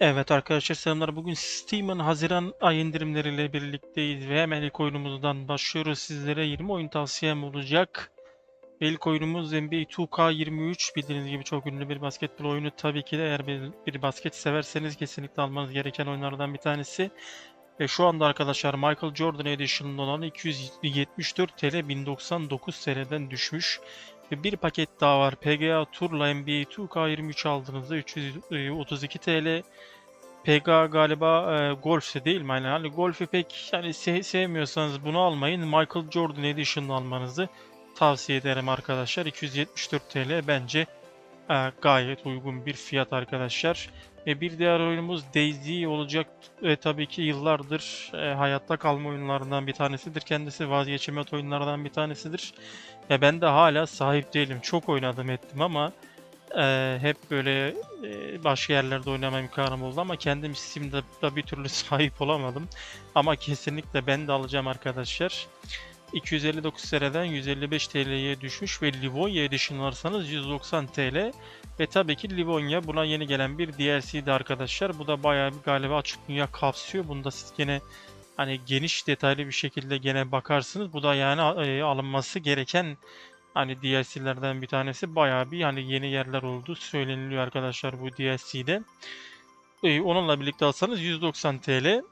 Evet arkadaşlar selamlar. Bugün Steam'in Haziran ay indirimleriyle birlikteyiz ve hemen ilk oyunumuzdan başlıyoruz. Sizlere 20 oyun tavsiyem olacak. Ve İlk oyunumuz NBA 2K23. Bildiğiniz gibi çok ünlü bir basketbol oyunu. Tabii ki de eğer bir, bir basket severseniz kesinlikle almanız gereken oyunlardan bir tanesi. Ve şu anda arkadaşlar Michael Jordan Edition'ın olan 274 TL 1099 TL'den düşmüş. Ve bir paket daha var. PGA Tour'la NBA 2K23 aldığınızda 332 TL. PGA galiba e, Golf'se değil mi? Yani Golf'ü pek yani se- sevmiyorsanız bunu almayın. Michael Jordan Edition'ı almanızı tavsiye ederim arkadaşlar. 274 TL bence e, gayet uygun bir fiyat arkadaşlar. Ve bir diğer oyunumuz Daisy olacak. E, tabii ki yıllardır e, hayatta kalma oyunlarından bir tanesidir. Kendisi vazgeçilmez oyunlardan bir tanesidir. Ya ben de hala sahip değilim. Çok oynadım ettim ama e, hep böyle e, başka yerlerde oynama imkanım oldu ama kendim Steam'de bir türlü sahip olamadım. Ama kesinlikle ben de alacağım arkadaşlar. 259 TL'den 155 TL'ye düşmüş ve Livonya Edition alırsanız 190 TL. Ve tabii ki Livonya buna yeni gelen bir DLC'di arkadaşlar. Bu da bayağı bir galiba açık dünya kapsıyor. Bunda siz gene hani geniş detaylı bir şekilde gene bakarsınız. Bu da yani e, alınması gereken hani DLC'lerden bir tanesi. Bayağı bir hani yeni yerler olduğu söyleniliyor arkadaşlar bu DLC'de. E, onunla birlikte alsanız 190 TL.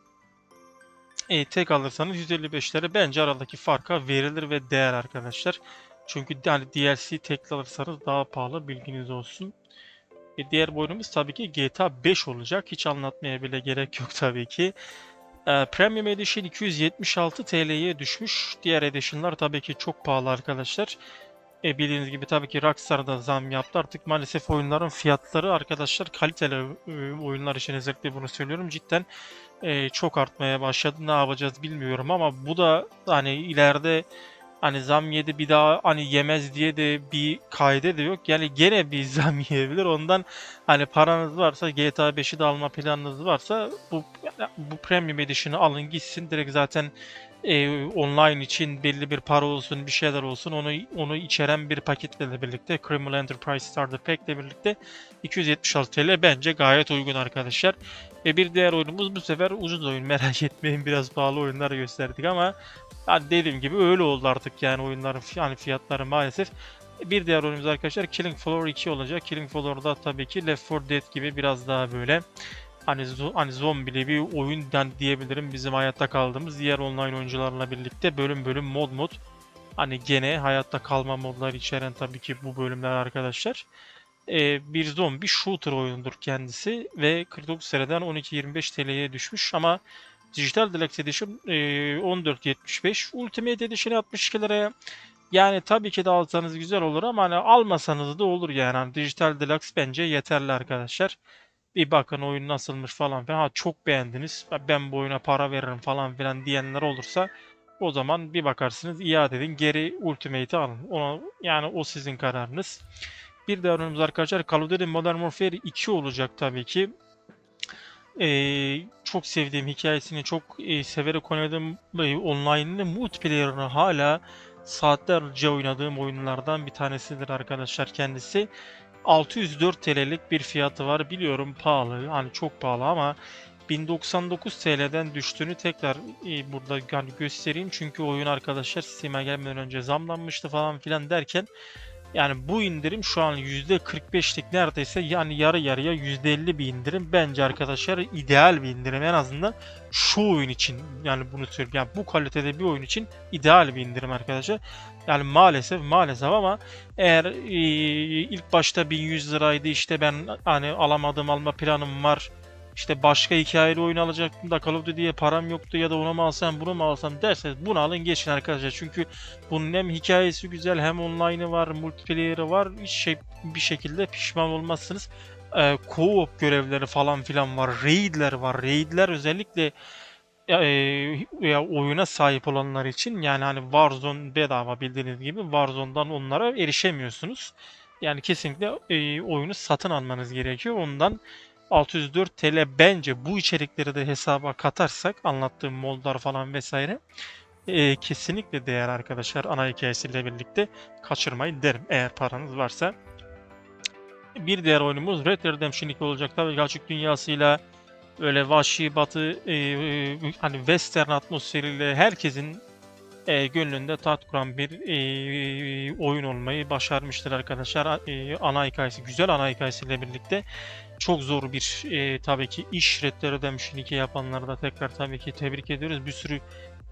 E, tek alırsanız 155 lira bence aradaki farka verilir ve değer arkadaşlar. Çünkü yani DLC tek alırsanız daha pahalı bilginiz olsun. E, diğer boyunumuz tabii ki GTA 5 olacak. Hiç anlatmaya bile gerek yok tabii ki. E, Premium Edition 276 TL'ye düşmüş. Diğer Edition'lar tabii ki çok pahalı arkadaşlar. E, bildiğiniz gibi tabii ki Rockstar da zam yaptı. Artık maalesef oyunların fiyatları arkadaşlar kaliteli e, oyunlar için özellikle bunu söylüyorum. Cidden e, çok artmaya başladı. Ne yapacağız bilmiyorum ama bu da hani ileride hani zam yedi bir daha hani yemez diye de bir kaide de yok. Yani gene bir zam yiyebilir. Ondan hani paranız varsa GTA 5'i de alma planınız varsa bu bu Premium Edition'ı alın gitsin. Direkt zaten e, online için belli bir para olsun, bir şeyler olsun onu onu içeren bir paketle de birlikte Criminal Enterprise Starter Pack ile birlikte 276 TL bence gayet uygun arkadaşlar. Ve bir diğer oyunumuz bu sefer ucuz oyun merak etmeyin biraz pahalı oyunlar gösterdik ama yani dediğim gibi öyle oldu artık yani oyunların yani fiyatları maalesef. Bir diğer oyunumuz arkadaşlar Killing Floor 2 olacak. Killing Floor'da tabii ki Left 4 Dead gibi biraz daha böyle hani zo- hani zombili bir oyun yani diyebilirim bizim hayatta kaldığımız diğer online oyuncularla birlikte bölüm bölüm mod mod hani gene hayatta kalma modları içeren tabii ki bu bölümler arkadaşlar. Ee, bir zombi shooter oyunudur kendisi ve 49 TL'den 12.25 TL'ye düşmüş ama Digital Deluxe Edition e, 14.75 Ultimate Edition 62 liraya yani tabii ki de alsanız güzel olur ama hani almasanız da olur yani. Hani Digital Deluxe bence yeterli arkadaşlar bir bakın oyun nasılmış falan filan. Ha çok beğendiniz. Ben bu oyuna para veririm falan filan diyenler olursa o zaman bir bakarsınız iade edin. Geri Ultimate'i alın. Ona, yani o sizin kararınız. Bir de önümüz arkadaşlar Call of Duty Modern Warfare 2 olacak tabii ki. Ee, çok sevdiğim hikayesini çok e, severek oynadığım e, online'ını multiplayer'ını hala saatlerce oynadığım oyunlardan bir tanesidir arkadaşlar kendisi. 604 TL'lik bir fiyatı var. Biliyorum pahalı. Hani çok pahalı ama 1099 TL'den düştüğünü tekrar e, burada yani göstereyim. Çünkü oyun arkadaşlar Steam'e gelmeden önce zamlanmıştı falan filan derken yani bu indirim şu an %45'lik neredeyse yani yarı yarıya %50 bir indirim. Bence arkadaşlar ideal bir indirim en azından şu oyun için yani bunu söyleyeyim. Yani bu kalitede bir oyun için ideal bir indirim arkadaşlar. Yani maalesef maalesef ama eğer e, ilk başta 1100 liraydı işte ben hani alamadım alma planım var. İşte başka hikayeli oyun alacaktım da Call of Duty'ye param yoktu ya da onu mu alsam bunu mu alsam derseniz bunu alın geçin arkadaşlar. Çünkü bunun hem hikayesi güzel hem online'ı var, multiplayer'ı var. Hiç şey bir şekilde pişman olmazsınız. Ee, co-op görevleri falan filan var. Raid'ler var. Raid'ler özellikle e, ya oyuna sahip olanlar için yani hani Warzone bedava bildiğiniz gibi Warzone'dan onlara erişemiyorsunuz. Yani kesinlikle e, oyunu satın almanız gerekiyor. Ondan 604 TL bence bu içerikleri de hesaba katarsak anlattığım modlar falan vesaire e, kesinlikle değer arkadaşlar ana hikayesiyle birlikte kaçırmayın derim eğer paranız varsa. Bir diğer oyunumuz Red Dead Redemption 2 olacak. Tabii açık dünyasıyla öyle vahşi batı e, e, hani western atmosferiyle herkesin e, gönlünde tat kuran bir e, oyun olmayı başarmıştır arkadaşlar. E, ana hikayesi, güzel ana hikayesiyle birlikte çok zor bir e, tabii ki iş Red Dead Redemption 2 yapanları da tekrar tabii ki tebrik ediyoruz. Bir sürü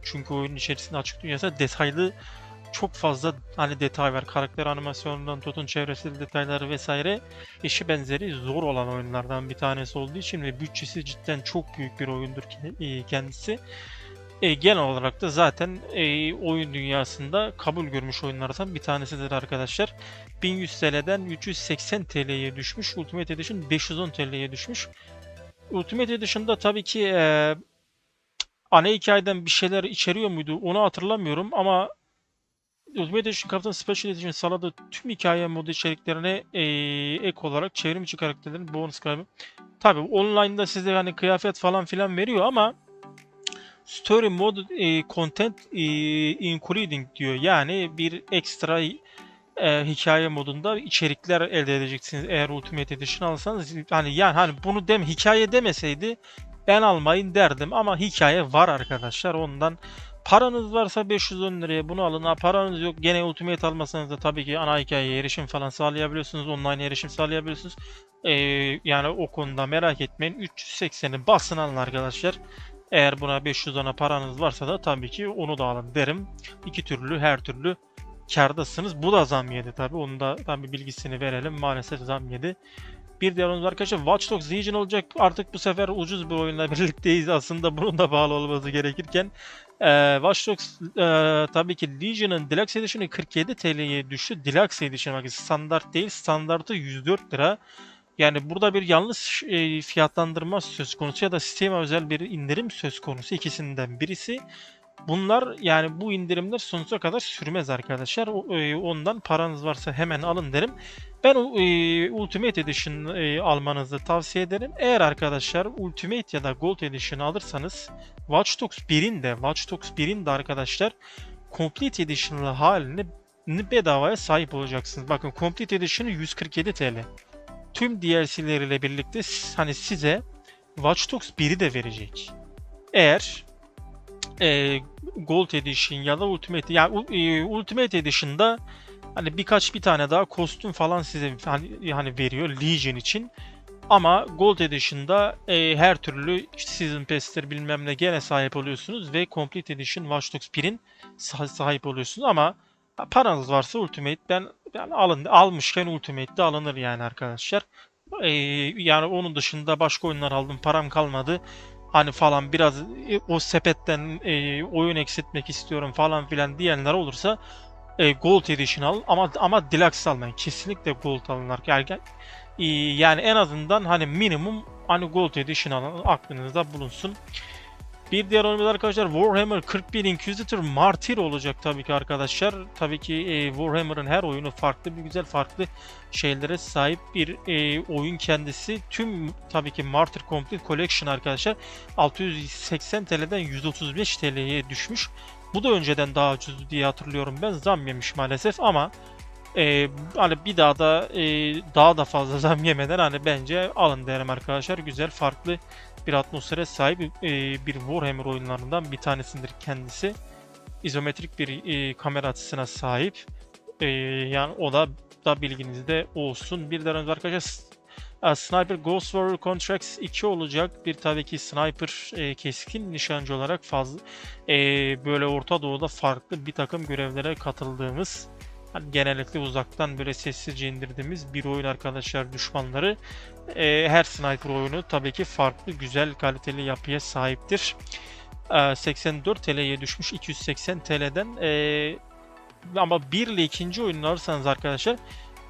çünkü oyunun içerisinde açık dünyası detaylı çok fazla hani detay var. Karakter animasyonundan tutun çevresel detayları vesaire eşi benzeri zor olan oyunlardan bir tanesi olduğu için ve bütçesi cidden çok büyük bir oyundur e, kendisi. E, genel olarak da zaten e, oyun dünyasında kabul görmüş oyunlardan bir tanesidir arkadaşlar. 1100 TL'den 380 TL'ye düşmüş. Ultimate Edition 510 TL'ye düşmüş. Ultimate Edition'da tabii ki e, ana hikayeden bir şeyler içeriyor muydu onu hatırlamıyorum ama Ultimate Edition Captain Special Edition sağladığı tüm hikaye modu içeriklerine e, ek olarak çevrim içi karakterlerin bonus kaybı. Tabii online'da size hani kıyafet falan filan veriyor ama Story mode e, content e, including diyor. Yani bir ekstra e, hikaye modunda içerikler elde edeceksiniz eğer Ultimate Edition alsanız. Hani yani hani bunu dem hikaye demeseydi ben almayın derdim ama hikaye var arkadaşlar. Ondan paranız varsa 510 liraya bunu alın. Ha, paranız yok gene Ultimate almasanız da tabii ki ana hikayeye erişim falan sağlayabiliyorsunuz. Online erişim sağlayabiliyorsunuz. E, yani o konuda merak etmeyin. 380'i basın alın arkadaşlar. Eğer buna 510'a paranız varsa da tabii ki onu da alın derim. İki türlü her türlü kârdasınız. Bu da zam yedi tabii. Onun da tabii bilgisini verelim. Maalesef zam yedi. Bir diğer oyunumuz arkadaşlar Watch Dogs Legion olacak. Artık bu sefer ucuz bir oyunla birlikteyiz. Aslında bunun da bağlı olması gerekirken. Ee, Watch Dogs e, tabii ki Legion'ın Deluxe Edition'ı 47 TL'ye düştü. Deluxe Edition bak standart değil. Standartı 104 lira. Yani burada bir yanlış e, fiyatlandırma söz konusu ya da sisteme özel bir indirim söz konusu ikisinden birisi. Bunlar yani bu indirimler sonsuza kadar sürmez arkadaşlar. E, ondan paranız varsa hemen alın derim. Ben e, Ultimate Edition e, almanızı tavsiye ederim. Eğer arkadaşlar Ultimate ya da Gold Edition alırsanız Watch Dogs 1'in de Watch Dogs 1'in de arkadaşlar Complete Edition'lı halini bedavaya sahip olacaksınız. Bakın Complete Edition'ı 147 TL tüm DLC'leriyle birlikte hani size Watch Dogs 1'i de verecek. Eğer e, Gold Edition ya da Ultimate yani e, Ultimate Edition'da hani birkaç bir tane daha kostüm falan size hani, hani veriyor Legion için. Ama Gold Edition'da e, her türlü işte Season Pass'tir bilmem ne gene sahip oluyorsunuz ve Complete Edition Watch Dogs 1'in sah- sahip oluyorsunuz ama paranız varsa Ultimate ben yani alın almışken Ultimate de alınır yani arkadaşlar. Ee, yani onun dışında başka oyunlar aldım param kalmadı. Hani falan biraz e, o sepetten e, oyun eksiltmek istiyorum falan filan diyenler olursa e, Gold Edition al ama ama Deluxe almayın. Kesinlikle Gold alın arkadaşlar. E, yani en azından hani minimum hani Gold Edition alın aklınızda bulunsun. Bir diğer oyunumuz arkadaşlar Warhammer 41 Inquisitor Martyr olacak tabii ki arkadaşlar. Tabii ki e, Warhammer'ın her oyunu farklı bir güzel farklı şeylere sahip bir e, oyun kendisi. Tüm tabii ki Martyr Complete Collection arkadaşlar 680 TL'den 135 TL'ye düşmüş. Bu da önceden daha ucuz diye hatırlıyorum ben. Zam yemiş maalesef ama e, hani bir daha da e, daha da fazla zam yemeden hani bence alın derim arkadaşlar. Güzel farklı bir atmosfere sahip e, bir Warhammer oyunlarından bir tanesidir kendisi. İzometrik bir e, kamera açısına sahip. E, yani o da da bilginizde olsun. Bir de arkadaşlar e, Sniper Ghost Warrior Contracts 2 olacak. Bir tabii ki sniper e, keskin nişancı olarak fazla e, böyle Orta Doğu'da farklı bir takım görevlere katıldığımız hani genellikle uzaktan böyle sessizce indirdiğimiz bir oyun arkadaşlar düşmanları. E, her sniper oyunu tabii ki farklı güzel kaliteli yapıya sahiptir. E, 84 TL'ye düşmüş 280 TL'den e, ama 1 ile ikinci oyunu alırsanız arkadaşlar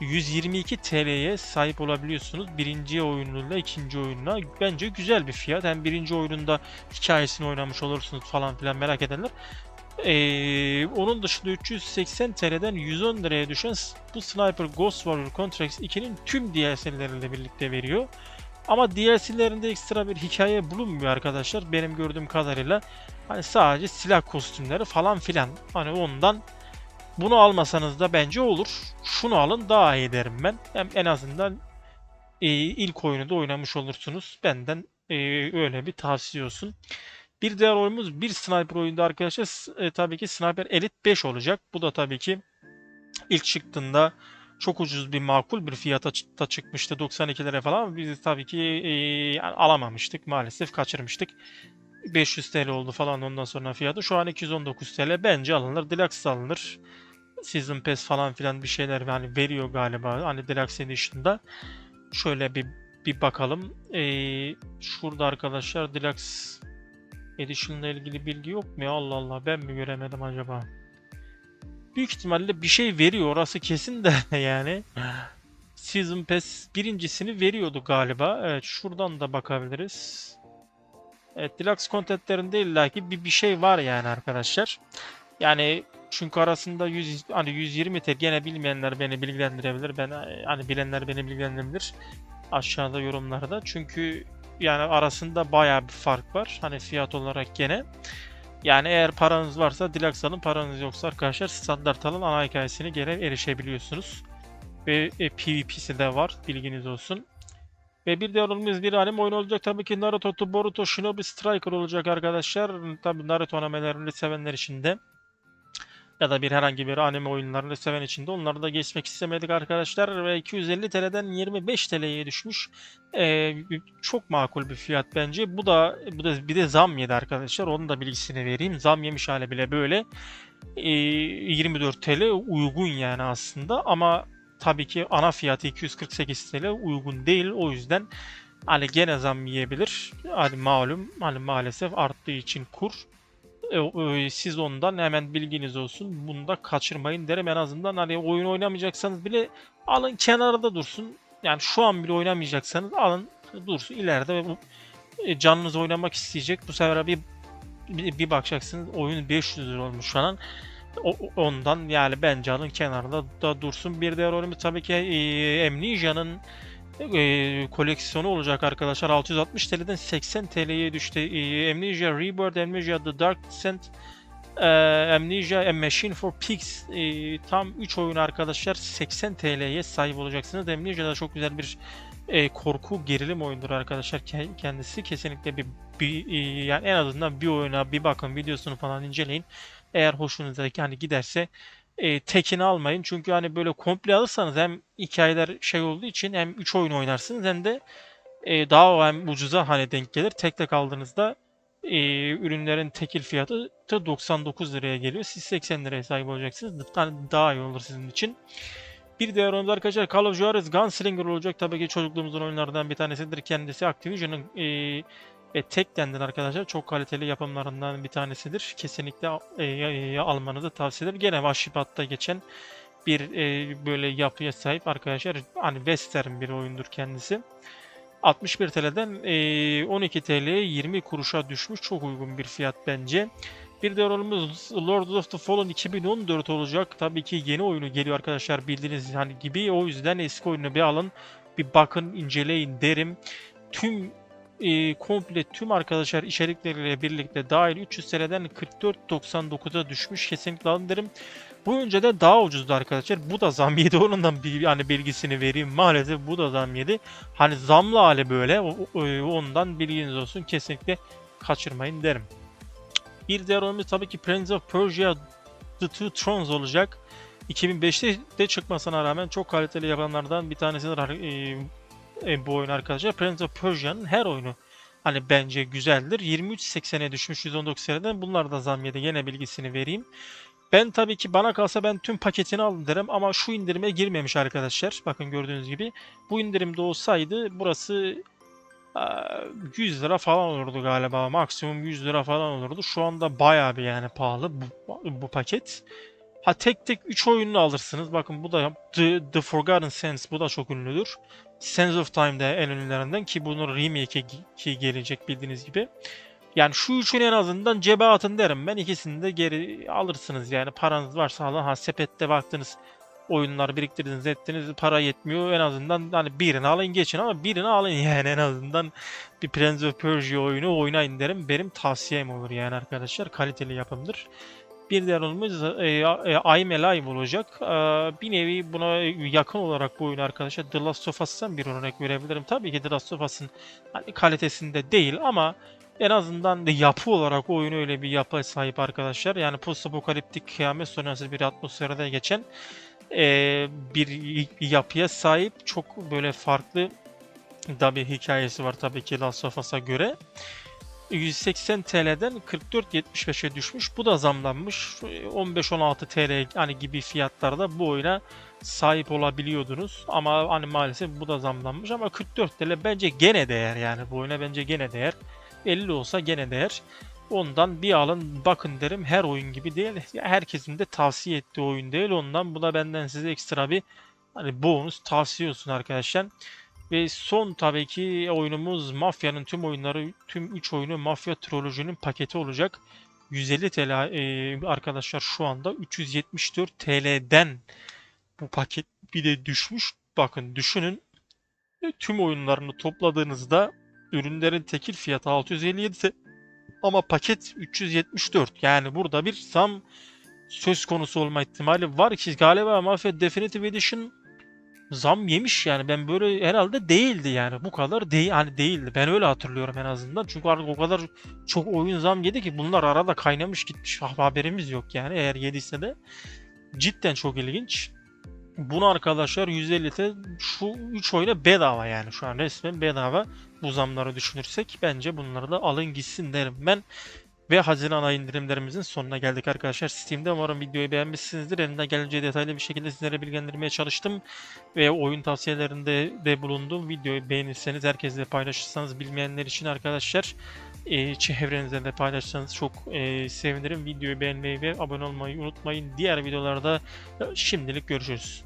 122 TL'ye sahip olabiliyorsunuz. Birinci oyunuyla ikinci oyununa bence güzel bir fiyat. Hem birinci oyununda hikayesini oynamış olursunuz falan filan merak edenler. Ee, onun dışında 380 TL'den 110 liraya düşen bu Sniper Ghost Warrior Contracts 2'nin tüm DLC'leriyle birlikte veriyor. Ama DLC'lerinde ekstra bir hikaye bulunmuyor arkadaşlar. Benim gördüğüm kadarıyla hani sadece silah kostümleri falan filan. Hani ondan bunu almasanız da bence olur. Şunu alın daha iyi derim ben. Hem en azından e, ilk oyunu da oynamış olursunuz. Benden e, öyle bir tavsiye olsun. Bir diğer oyunumuz bir sniper oyunda arkadaşlar. E, tabii ki Sniper Elite 5 olacak. Bu da tabii ki ilk çıktığında çok ucuz bir makul bir fiyata da çıkmıştı 92 lira falan biz tabii ki e, yani alamamıştık maalesef kaçırmıştık. 500 TL oldu falan ondan sonra fiyatı. Şu an 219 TL bence alınır. Deluxe alınır. Season Pass falan filan bir şeyler hani veriyor galiba hani Deluxe Edition'da. Şöyle bir bir bakalım. Ee, şurada arkadaşlar Deluxe Edition'la ilgili bilgi yok mu ya? Allah Allah ben mi göremedim acaba? Büyük ihtimalle bir şey veriyor orası kesin de yani. Season Pass birincisini veriyordu galiba. Evet şuradan da bakabiliriz. Evet Deluxe contentlerinde illaki bir, bir şey var yani arkadaşlar. Yani çünkü arasında 100 hani 120 TL gene bilmeyenler beni bilgilendirebilir. Ben hani bilenler beni bilgilendirebilir aşağıda yorumlarda. Çünkü yani arasında bayağı bir fark var. Hani fiyat olarak gene. Yani eğer paranız varsa Deluxe alın, paranız yoksa arkadaşlar standart alın ana hikayesini gene erişebiliyorsunuz. Ve e, PvP'si de var bilginiz olsun. Ve bir diğer oyunumuz bir anime oyunu olacak. Tabii ki Naruto to Boruto Shinobi Striker olacak arkadaşlar. Tabii Naruto animelerini sevenler için de ya da bir herhangi bir anime oyunlarını seven için de onları da geçmek istemedik arkadaşlar ve 250 TL'den 25 TL'ye düşmüş. Ee, çok makul bir fiyat bence. Bu da bu da bir de zam yedi arkadaşlar. Onun da bilgisini vereyim. Zam yemiş hale bile böyle. Ee, 24 TL uygun yani aslında ama tabii ki ana fiyatı 248 TL uygun değil. O yüzden hani gene zam yiyebilir. Hani malum hani maalesef arttığı için kur. E, e, siz ondan hemen bilginiz olsun. Bunu da kaçırmayın derim. En azından hani oyun oynamayacaksanız bile alın kenarda dursun. Yani şu an bile oynamayacaksanız alın dursun. İleride e, canınız oynamak isteyecek. Bu sefer bir bir, bakacaksınız oyun 500 lira olmuş şu an. Ondan yani bence alın kenarda da dursun. Bir diğer oyunumuz tabii ki e, e, koleksiyonu olacak arkadaşlar. 660 TL'den 80 TL'ye düştü. E, Amnesia Rebirth, Amnesia The Dark Descent, e, Amnesia A Machine for Pigs. Tam 3 oyun arkadaşlar 80 TL'ye sahip olacaksınız. Amnesia da çok güzel bir e, korku gerilim oyundur arkadaşlar Ke- kendisi. Kesinlikle bir, bir e, yani en azından bir oyuna bir bakın videosunu falan inceleyin. Eğer hoşunuza yani giderse e, tekini almayın. Çünkü hani böyle komple alırsanız hem hikayeler şey olduğu için hem 3 oyun oynarsınız hem de e, daha hem ucuza hani denk gelir. Tek tek aldığınızda e, ürünlerin tekil fiyatı da 99 liraya geliyor. Siz 80 liraya sahip olacaksınız. Hani daha iyi olur sizin için. Bir diğer oyunumuz arkadaşlar Call of Juarez Gunslinger olacak. Tabii ki çocukluğumuzun oyunlarından bir tanesidir. Kendisi Activision'ın e, ve Tekken'den arkadaşlar çok kaliteli yapımlarından bir tanesidir. Kesinlikle e, e, almanızı tavsiye ederim. Gene Vahşi Batı'da geçen bir e, böyle yapıya sahip arkadaşlar. Hani western bir oyundur kendisi. 61 TL'den e, 12 TL'ye 20 kuruşa düşmüş. Çok uygun bir fiyat bence. Bir diğer oyunumuz Lords of the Fallen 2014 olacak. Tabii ki yeni oyunu geliyor arkadaşlar bildiğiniz hani gibi. O yüzden eski oyunu bir alın. Bir bakın, inceleyin derim. Tüm e, komple tüm arkadaşlar içerikleriyle birlikte dahil 300 TL'den 44.99'a düşmüş. Kesinlikle alın derim. Bu önceden daha ucuzdu arkadaşlar. Bu da zam yedi. Onun da bir hani bilgisini vereyim. Maalesef bu da zam yedi. Hani zamlı hali böyle. O- o- Ondan bilginiz olsun. Kesinlikle kaçırmayın derim. Bir diğer oyunumuz tabii ki Prince of Persia The Two Thrones olacak. 2005'te de çıkmasına rağmen çok kaliteli yapanlardan bir tanesidir e, e, bu oyun arkadaşlar. Prince of Persia'nın her oyunu hani bence güzeldir. 23.80'e düşmüş 119 seneden. Bunlar da zam yedi. Yine bilgisini vereyim. Ben tabii ki bana kalsa ben tüm paketini alın derim ama şu indirime girmemiş arkadaşlar. Bakın gördüğünüz gibi. Bu indirimde olsaydı burası eee, 100 lira falan olurdu galiba. Maksimum 100 lira falan olurdu. Şu anda bayağı bir yani pahalı bu, bu paket. Ha tek tek 3 oyununu alırsınız. Bakın bu da The, The Forgotten Sense bu da çok ünlüdür. Sense of Time de en ünlülerinden ki bunun remake'i ki gelecek bildiğiniz gibi. Yani şu üçünü en azından cebe atın derim ben. İkisini de geri alırsınız yani paranız varsa alın. Ha sepette baktınız oyunlar biriktirdiniz ettiniz para yetmiyor en azından hani birini alın geçin ama birini alın yani en azından bir Prince of Persia oyunu oynayın derim. Benim tavsiyem olur yani arkadaşlar kaliteli yapımdır. Bir diğer oyunumuz e, e, I'm Alive olacak. E, bir nevi buna yakın olarak bu oyun arkadaşlar The Last of Us'tan bir örnek verebilirim. Tabii ki The Last of Us'ın hani kalitesinde değil ama en azından de yapı olarak oyun öyle bir yapıya sahip arkadaşlar. Yani post apokaliptik kıyamet sonrası bir atmosferde geçen e, bir yapıya sahip. Çok böyle farklı da bir hikayesi var tabii ki Last of Us'a göre. 180 TL'den 44.75'e düşmüş. Bu da zamlanmış. 15-16 TL hani gibi fiyatlarda bu oyuna sahip olabiliyordunuz. Ama hani maalesef bu da zamlanmış ama 44 TL bence gene değer yani bu oyuna bence gene değer. 50 olsa gene değer. Ondan bir alın bakın derim her oyun gibi değil. Herkesin de tavsiye ettiği oyun değil. Ondan bu da benden size ekstra bir hani bonus tavsiye olsun arkadaşlar. Ve son tabii ki oyunumuz Mafya'nın tüm oyunları, tüm 3 oyunu Mafya Trolojinin paketi olacak. 150 TL e, arkadaşlar şu anda 374 TL'den bu paket bir de düşmüş. Bakın düşünün e, tüm oyunlarını topladığınızda ürünlerin tekil fiyatı 657 ise ama paket 374. Yani burada bir zam söz konusu olma ihtimali var ki galiba Mafya Definitive Edition zam yemiş yani. Ben böyle herhalde değildi yani. Bu kadar değil hani değildi. Ben öyle hatırlıyorum en azından. Çünkü artık o kadar çok oyun zam yedi ki bunlar arada kaynamış gitmiş. Haberimiz yok yani eğer yediyse de. Cidden çok ilginç. Bunu arkadaşlar 150'te şu 3 oyuna bedava yani. Şu an resmen bedava bu zamları düşünürsek bence bunları da alın gitsin derim ben. Ve Haziran ayı indirimlerimizin sonuna geldik arkadaşlar. Steam'de umarım videoyu beğenmişsinizdir. Elimden gelince detaylı bir şekilde sizlere bilgilendirmeye çalıştım. Ve oyun tavsiyelerinde de bulundum. Videoyu beğenirseniz herkesle paylaşırsanız bilmeyenler için arkadaşlar e, çevrenizde de paylaşırsanız çok e, sevinirim. Videoyu beğenmeyi ve abone olmayı unutmayın. Diğer videolarda şimdilik görüşürüz.